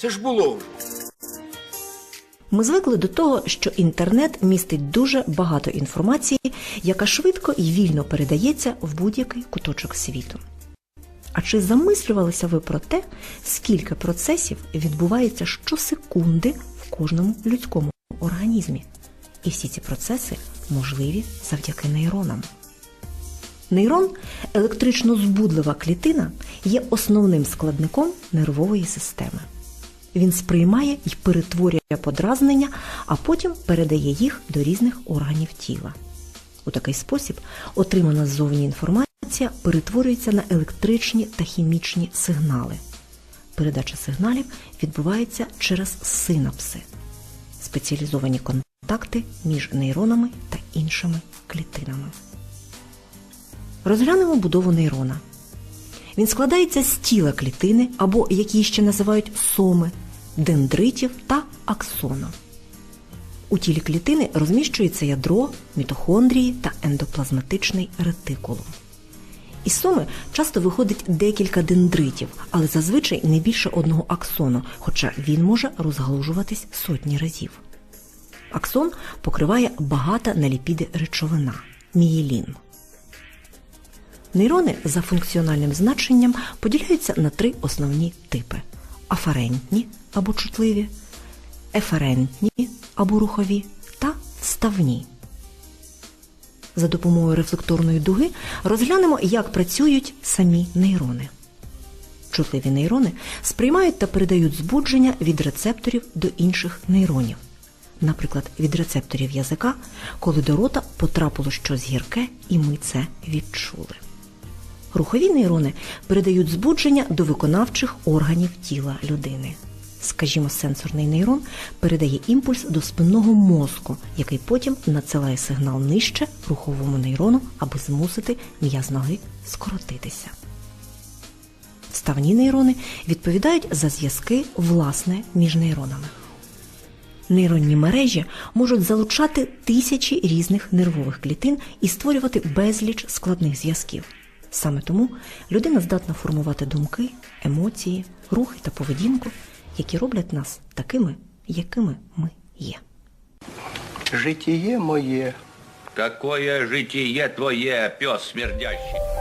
Це ж було вже. Ми звикли до того, що інтернет містить дуже багато інформації, яка швидко і вільно передається в будь-який куточок світу. А чи замислювалися ви про те, скільки процесів відбувається щосекунди в кожному людському організмі? І всі ці процеси можливі завдяки нейронам. Нейрон електрично збудлива клітина є основним складником нервової системи. Він сприймає і перетворює подразнення, а потім передає їх до різних органів тіла. У такий спосіб отримана ззовні інформація перетворюється на електричні та хімічні сигнали. Передача сигналів відбувається через синапси спеціалізовані контакти між нейронами та іншими клітинами. Розглянемо будову нейрона. Він складається з тіла клітини або які ще називають соми, дендритів та аксону. У тілі клітини розміщується ядро, мітохондрії та ендоплазматичний ретикулум. Із соми часто виходить декілька дендритів, але зазвичай не більше одного аксону, хоча він може розгалужуватись сотні разів. Аксон покриває багата на ліпіди речовина мієлін. Нейрони за функціональним значенням поділяються на три основні типи: аферентні або чутливі, еферентні або рухові та вставні. За допомогою рефлекторної дуги розглянемо, як працюють самі нейрони. Чутливі нейрони сприймають та передають збудження від рецепторів до інших нейронів. Наприклад, від рецепторів язика, коли до рота потрапило щось гірке, і ми це відчули. Рухові нейрони передають збудження до виконавчих органів тіла людини. Скажімо, сенсорний нейрон передає імпульс до спинного мозку, який потім надсилає сигнал нижче руховому нейрону, аби змусити м'яз ноги скоротитися. Вставні нейрони відповідають за зв'язки власне між нейронами. Нейронні мережі можуть залучати тисячі різних нервових клітин і створювати безліч складних зв'язків. Саме тому людина здатна формувати думки, емоції, рухи та поведінку, які роблять нас такими, якими ми є. Житіє моє. Какое житіє твоє, пес смердящий.